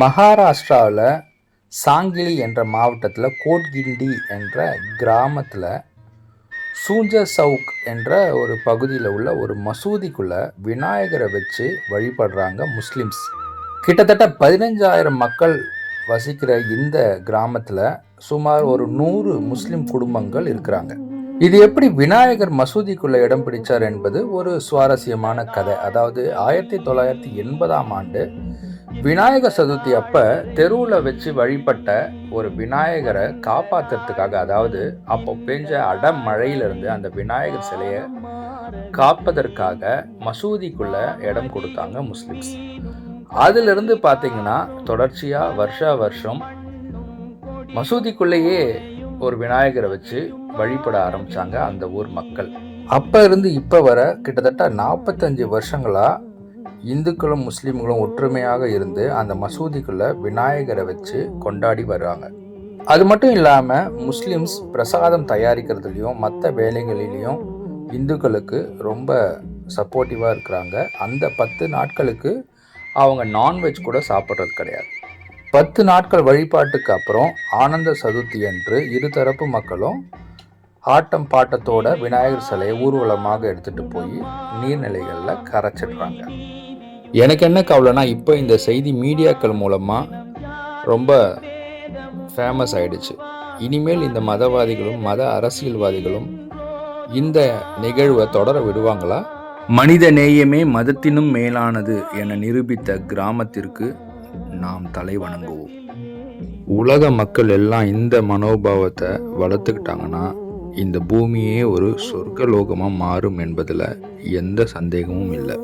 மகாராஷ்டிராவில் சாங்கிலி என்ற மாவட்டத்தில் கோட்கிண்டி என்ற கிராமத்தில் சூஞ்ச சவுக் என்ற ஒரு பகுதியில் உள்ள ஒரு மசூதிக்குள்ளே விநாயகரை வச்சு வழிபடுறாங்க முஸ்லிம்ஸ். கிட்டத்தட்ட பதினஞ்சாயிரம் மக்கள் வசிக்கிற இந்த கிராமத்தில் சுமார் ஒரு நூறு முஸ்லிம் குடும்பங்கள் இருக்கிறாங்க. இது எப்படி விநாயகர் மசூதிக்குள்ளே இடம் பிடிச்சார் என்பது ஒரு சுவாரஸ்யமான கதை. அதாவது ஆயிரத்தி தொள்ளாயிரத்தி எண்பதாம் ஆண்டு விநாயகர் சதுர்த்தி அப்ப தெருவில் வச்சு வழிபட்ட ஒரு விநாயகரை காப்பாத்துறதுக்காக அதாவது அப்போ பெஞ்ச அடமழையிலிருந்து அந்த விநாயகர் சிலையை காப்பதற்காக மசூதிக்குள்ள இடம் கொடுத்தாங்க முஸ்லிம்ஸ். அதிலிருந்து பார்த்தீங்கன்னா தொடர்ச்சியாக வருஷா வருஷம் மசூதிக்குள்ளேயே ஒரு விநாயகரை வச்சு வழிபட ஆரம்பிச்சாங்க அந்த ஊர் மக்கள். அப்போ இருந்து இப்போ வர கிட்டத்தட்ட நாற்பத்தஞ்சு வருஷங்களாக இந்துக்களும் முஸ்லீம்களும் ஒற்றுமையாக இருந்து அந்த மசூதிக்குள்ள விநாயகரை வச்சு கொண்டாடி வர்றாங்க. அது மட்டும் இல்லாமல் முஸ்லீம்ஸ் பிரசாதம் தயாரிக்கிறதுலையும் மற்ற வேலைகளிலையும் இந்துக்களுக்கு ரொம்ப சப்போர்ட்டிவாக இருக்கிறாங்க. அந்த பத்து நாட்களுக்கு அவங்க நான்வெஜ் கூட சாப்பிட்றது கிடையாது. பத்து நாட்கள் வழிபாட்டுக்கு அப்புறம் ஆனந்த சதுர்த்தி அன்று இருதரப்பு மக்களும் ஆட்டம் பாட்டத்தோட விநாயகர் சிலையை ஊர்வலமாக எடுத்துகிட்டு போய் நீர்நிலைகளில் கரைச்சிடுறாங்க. எனக்கு என்ன கவலைனா இப்போ இந்த செய்தி மீடியாக்கள் மூலமாக ரொம்ப ஃபேமஸ் ஆயிடுச்சு. இனிமேல் இந்த மதவாதிகளும் மத அரசியல்வாதிகளும் இந்த நிகழ்வை தொடர விடுவாங்களா? மனித நேயமே மதத்தினும் மேலானது என நிரூபித்த கிராமத்திற்கு நாம் தலை வணங்குவோம். உலக மக்கள் எல்லாம் இந்த மனோபாவத்தை வளர்த்துக்கிட்டாங்கன்னா இந்த பூமியே ஒரு சொர்க்கலோகமாக மாறும் என்பதில் எந்த சந்தேகமும் இல்லை.